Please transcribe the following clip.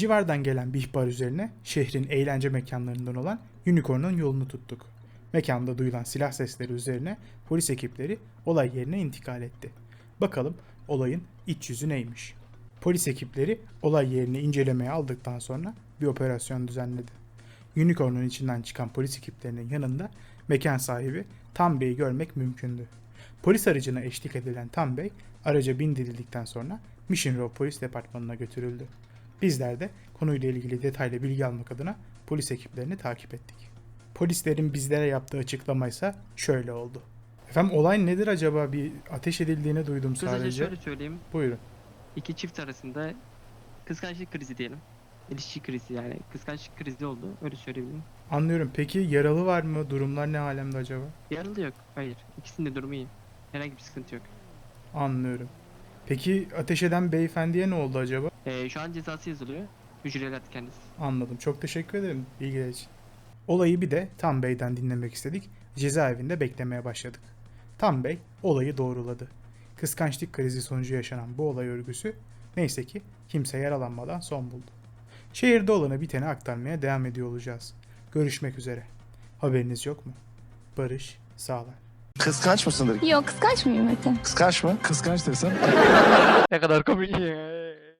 Civardan gelen bir ihbar üzerine şehrin eğlence mekanlarından olan Unicorn'un yolunu tuttuk. Mekanda duyulan silah sesleri üzerine polis ekipleri olay yerine intikal etti. Bakalım olayın iç yüzü neymiş? Polis ekipleri olay yerini incelemeye aldıktan sonra bir operasyon düzenledi. Unicorn'un içinden çıkan polis ekiplerinin yanında mekan sahibi Tam Bey'i görmek mümkündü. Polis aracına eşlik edilen Tam Bey araca bindirildikten sonra Mission Row Polis Departmanı'na götürüldü. Bizler de konuyla ilgili detaylı bilgi almak adına polis ekiplerini takip ettik. Polislerin bizlere yaptığı açıklama ise şöyle oldu. Efendim olay nedir acaba? Bir ateş edildiğini duydum Kısaca sadece. şöyle söyleyeyim. Buyurun. İki çift arasında kıskançlık krizi diyelim. İlişki krizi yani. Kıskançlık krizi oldu. Öyle söyleyebilirim. Anlıyorum. Peki yaralı var mı? Durumlar ne alemde acaba? Yaralı yok. Hayır. İkisinin de durumu iyi. Herhangi bir sıkıntı yok. Anlıyorum. Peki ateş eden beyefendiye ne oldu acaba? Ee, şu an cezası yazılıyor. Hücreler kendisi. Anladım. Çok teşekkür ederim bilgiler için. Olayı bir de Tam Bey'den dinlemek istedik. Cezaevinde beklemeye başladık. Tam Bey olayı doğruladı. Kıskançlık krizi sonucu yaşanan bu olay örgüsü neyse ki kimse yaralanmadan son buldu. Şehirde olanı biteni aktarmaya devam ediyor olacağız. Görüşmek üzere. Haberiniz yok mu? Barış sağlar. Kıskanç mısındır? Yok kıskanç mıyım Mete? Kıskanç mı? Kıskanç desem. Ne kadar komik ya.